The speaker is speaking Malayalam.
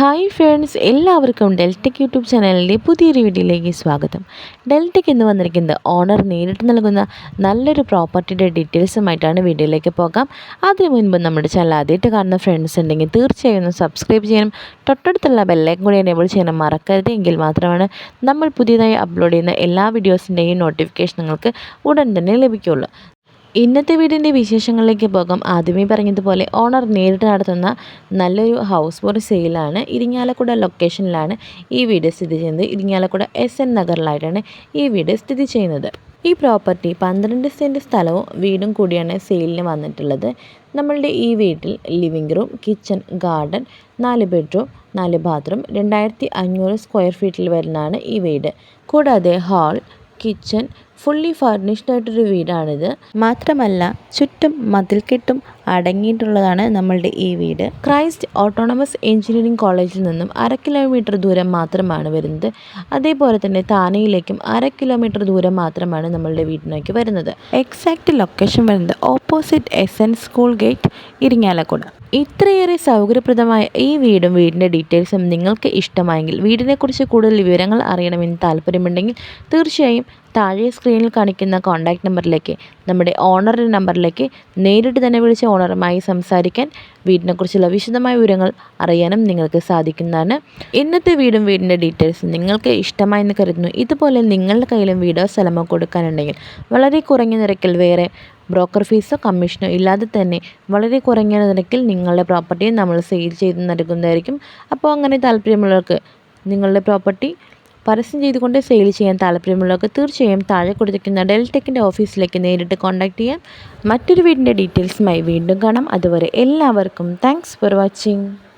ഹായ് ഫ്രണ്ട്സ് എല്ലാവർക്കും ഡെൽറ്റക് യൂട്യൂബ് ചാനലിന്റെ പുതിയൊരു വീഡിയോയിലേക്ക് സ്വാഗതം. ഡെൽറ്റക് എന്ന് വന്നിരിക്കുന്നത് ഓണർ നേരിട്ട് നൽകുന്ന നല്ലൊരു പ്രോപ്പർട്ടിയുടെ ഡീറ്റെയിൽസുമായിട്ടാണ് വീഡിയോയിലേക്ക് പോകാം. അതിനു മുൻപ് നമ്മുടെ ചാനൽ ആദ്യമായിട്ട് കാണുന്ന ഫ്രണ്ട്സ് ഉണ്ടെങ്കിൽ തീർച്ചയായും സബ്സ്ക്രൈബ് ചെയ്യണം തൊട്ടടുത്തുള്ള ബെല്ലൈക്കും കൂടി എനേബിൾ ചെയ്യണം മറക്കരുത്. എങ്കിൽ മാത്രമാണ് നമ്മൾ പുതിയതായി അപ്ലോഡ് ചെയ്യുന്ന എല്ലാ വീഡിയോസിന്റെയും നോട്ടിഫിക്കേഷൻ നിങ്ങൾക്ക് ഉടൻ തന്നെ ലഭിക്കുകയുള്ളൂ. ഇന്നത്തെ വീടിന്റെ വിശേഷങ്ങളിലേക്ക് പോകാം. ആദ്യമേ പറഞ്ഞതുപോലെ ഓണർ നേരിട്ട് നടത്തുന്ന നല്ലൊരു ഹൗസ് ബോട്ട് സെയിലാണ് ഇരിങ്ങാലക്കുട ലൊക്കേഷനിലാണ് ഈ വീട് സ്ഥിതി ചെയ്യുന്നത്. ഇരിങ്ങാലക്കുട എസ് എൻ നഗറിലായിട്ടാണ് ഈ വീട് സ്ഥിതി ചെയ്യുന്നത്. ഈ പ്രോപ്പർട്ടി പന്ത്രണ്ട് സെന്റ് സ്ഥലവും വീടും കൂടിയാണ് സെയിലിന് വന്നിട്ടുള്ളത്. നമ്മളുടെ ഈ വീട്ടിൽ ലിവിംഗ് റൂം കിച്ചൺ ഗാർഡൻ നാല് ബെഡ്റൂം നാല് ബാത്റൂം രണ്ടായിരത്തി അഞ്ഞൂറ് സ്ക്വയർ ഫീറ്റിൽ വരുന്നതാണ് ഈ വീട്. കൂടാതെ ഹാൾ കിച്ചൺ ഫുള്ളി ഫർണിഷ്ഡ് ആയിട്ടൊരു വീടാണിത്. മാത്രമല്ല ചുറ്റും മതിൽക്കെട്ടും അടങ്ങിയിട്ടുള്ളതാണ് നമ്മളുടെ ഈ വീട്. ക്രൈസ്റ്റ് ഓട്ടോണമസ് എഞ്ചിനീയറിംഗ് കോളേജിൽ നിന്നും അര കിലോമീറ്റർ ദൂരം മാത്രമാണ് വരുന്നത്. അതേപോലെ തന്നെ താനയിലേക്കും അര കിലോമീറ്റർ ദൂരം മാത്രമാണ് നമ്മളുടെ വീട്ടിലേക്ക് വരുന്നത്. എക്സാക്റ്റ് ലൊക്കേഷൻ വരുന്നത് opposite S N school gate Irinjalakuda. ഇത്രയേറെ സൗകര്യപ്രദമായ ഈ വീടും വീടിന്റെ ഡീറ്റെയിൽസും നിങ്ങൾക്ക് ഇഷ്ടമായെങ്കിൽ വീടിനെക്കുറിച്ച് കൂടുതൽ വിവരങ്ങൾ അറിയണമെന്ന് താല്പര്യമുണ്ടെങ്കിൽ തീർച്ചയായും താഴെ സ്ക്രീനിൽ കാണിക്കുന്ന കോൺടാക്റ്റ് നമ്പറിലേക്ക് നമ്മുടെ ഓണറുടെ നമ്പറിലേക്ക് നേരിട്ട് തന്നെ വിളിച്ച് ഓണറുമായി സംസാരിക്കാൻ വീടിനെക്കുറിച്ചുള്ള വിശദമായ വിവരങ്ങൾ അറിയാനും നിങ്ങൾക്ക് സാധിക്കുന്നതാണ്. ഇന്നത്തെ വീടും വീടിന്റെ ഡീറ്റെയിൽസ് നിങ്ങൾക്ക് ഇഷ്ടമായെന്ന് കരുതുന്നു. ഇതുപോലെ നിങ്ങളുടെ കയ്യിലും വീടോ സ്ഥലമോ കൊടുക്കാനുണ്ടെങ്കിൽ വളരെ കുറഞ്ഞ നിരക്കിൽ വേറെ ബ്രോക്കർ ഫീസോ കമ്മീഷനോ ഇല്ലാതെ തന്നെ വളരെ കുറഞ്ഞ നിരക്കിൽ നിങ്ങളുടെ പ്രോപ്പർട്ടി നമ്മൾ സെയിൽ ചെയ്ത് നൽകുന്നതായിരിക്കും. അപ്പോൾ അങ്ങനെ താല്പര്യമുള്ളവർക്ക് നിങ്ങളുടെ പ്രോപ്പർട്ടി പരസ്യം ചെയ്തുകൊണ്ട് സെയിൽ ചെയ്യാൻ താല്പര്യമുള്ളവർക്ക് തീർച്ചയായും താഴെ കൊടുത്തിരിക്കുന്ന ഡെൽടെക്കിന്റെ ഓഫീസിലേക്ക് നേരിട്ട് കോൺടാക്റ്റ് ചെയ്യാം. മറ്റൊരു വീടിന്റെ ഡീറ്റെയിൽസുമായി വീണ്ടും കാണാം. അതുവരെ എല്ലാവർക്കും താങ്ക്സ് ഫോർ വാച്ചിങ്